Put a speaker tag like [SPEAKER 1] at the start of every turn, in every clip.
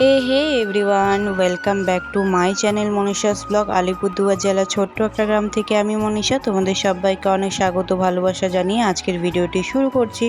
[SPEAKER 1] A hey everyone welcome back to my channel Manisha's blog Alipurduar জেলার ছোট্ট একটা গ্রাম থেকে আমি মনীষা তোমাদের সবাইকে অনেক স্বাগত, ভালোবাসা জানিয়ে আজকের ভিডিওটি শুরু করছি।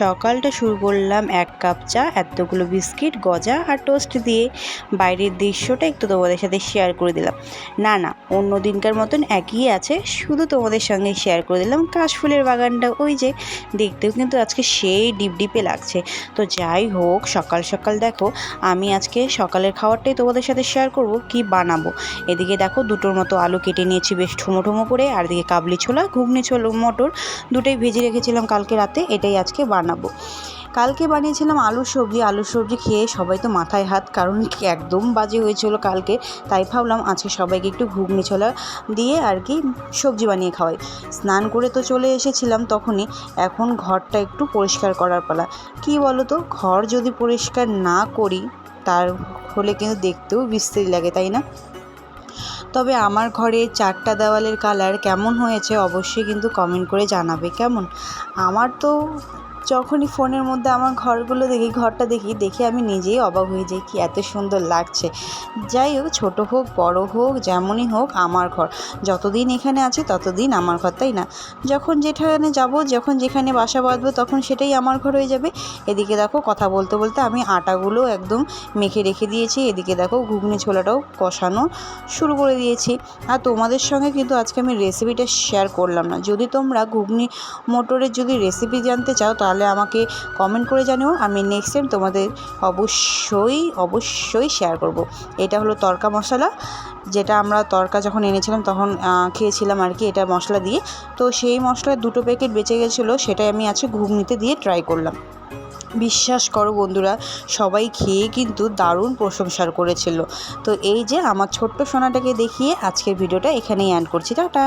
[SPEAKER 1] সকালটা শুরু করলাম এক কাপ চা, এতগুলো বিস্কিট, গজা আর টোস্ট দিয়ে। বাইরের দৃশ্যটা একটু তোমাদের সাথে শেয়ার করে দিলাম। না না, অন্য দিনকার মতন একই আছে, শুধু তোমাদের সঙ্গে শেয়ার করে দিলাম কাশফুলের বাগানটা। ওই যে, দেখতেও কিন্তু আজকে সেই ডিপ, ডিপে লাগছে। তো যাই হোক, সকাল সকাল দেখো, আমি আজকে সকালের খাবারটাই তোমাদের সাথে শেয়ার করব, কি বানাবো? এদিকে দেখো দুটোর মতো আলু কেটে নিয়েছি, বেশ ঠুমো ঠুমো করে, আর এদিকে কাবলি ছোলা, ঘুগনি ছোলা, মটর, দুটোই ভেজে রেখেছিলাম কালকে রাতে, এটাই আজকে বানাবো। কালকে বানিয়েছিলাম আলুর সবজি আলুর সবজি খেয়ে সবাই তো মাথায় হাত, কারণ একদম বাজে হয়েছিল কালকে, তাই ভাবলাম আজকে সবাইকে একটু ঘুগনি ছোলা দিয়ে আর কি সবজি বানিয়ে খাওয়াই। স্নান করে তো চলে এসেছিলাম তখনই, এখন ঘরটা একটু পরিষ্কার করার পালা। কি বলো তো ঘর যদি পরিষ্কার না করি তার হলে কিন্তু দেখতেও বিস্তৃতি লাগে, তাই না? তবে আমার ঘরে চারটা দেওয়ালের কালার কেমন হয়েছে অবশ্যই কিন্তু কমেন্ট করে জানাবে, কেমন? আমার তো যখনই ফোনের মধ্যে আমার ঘরগুলো দেখি, ঘরটা দেখি, দেখে আমি নিজেই অবাক হয়ে যাই কি এত সুন্দর লাগছে। যাই হোক, ছোটো হোক, বড় হোক, যেমনই হোক, আমার ঘর। যতদিন এখানে আছি, ততদিন আমার ঘর, তাই না? যখন যেখানে যাব, যখন যেখানে বাসা বাঁধবো, তখন সেটাই আমার ঘর হয়ে যাবে। এদিকে দেখো, কথা বলতে বলতে আমি আটাগুলো একদম মেখে রেখে দিয়েছি। এদিকে দেখো, ঘুগনি ছোলাটাও কষানো শুরু করে দিয়েছি। আর তোমাদের সঙ্গে কিন্তু আজকে আমি রেসিপিটা শেয়ার করলাম না। যদি তোমরা ঘুগনি মোটরের যদি রেসিপি জানতে চাও তাহলে আমাকে কমেন্ট করে জানিও। আমি নেক্সট টাইম তোমাদের অবশ্যই অবশ্যই শেয়ার করব। এটা হলো তরকা মশলা। যেটা আমরা তরকা যখন এনেছিলাম তখন খেয়েছিলাম আর কি এটা মশলা দিয়ে। তো সেই মশলার দুটো প্যাকেট বেঁচে গেছিল, সেটাই আমি আজকে ঘুগনিতে দিয়ে ট্রাই করলাম। বিশ্বাস করো বন্ধুরা, সবাই খেয়ে কিন্তু দারুণ প্রশংসার করেছিল। তো এই যে আমার ছোট্ট সোনাটাকে দেখিয়ে আজকের ভিডিওটা এখানেই অ্যান্ড করছি। টাটা!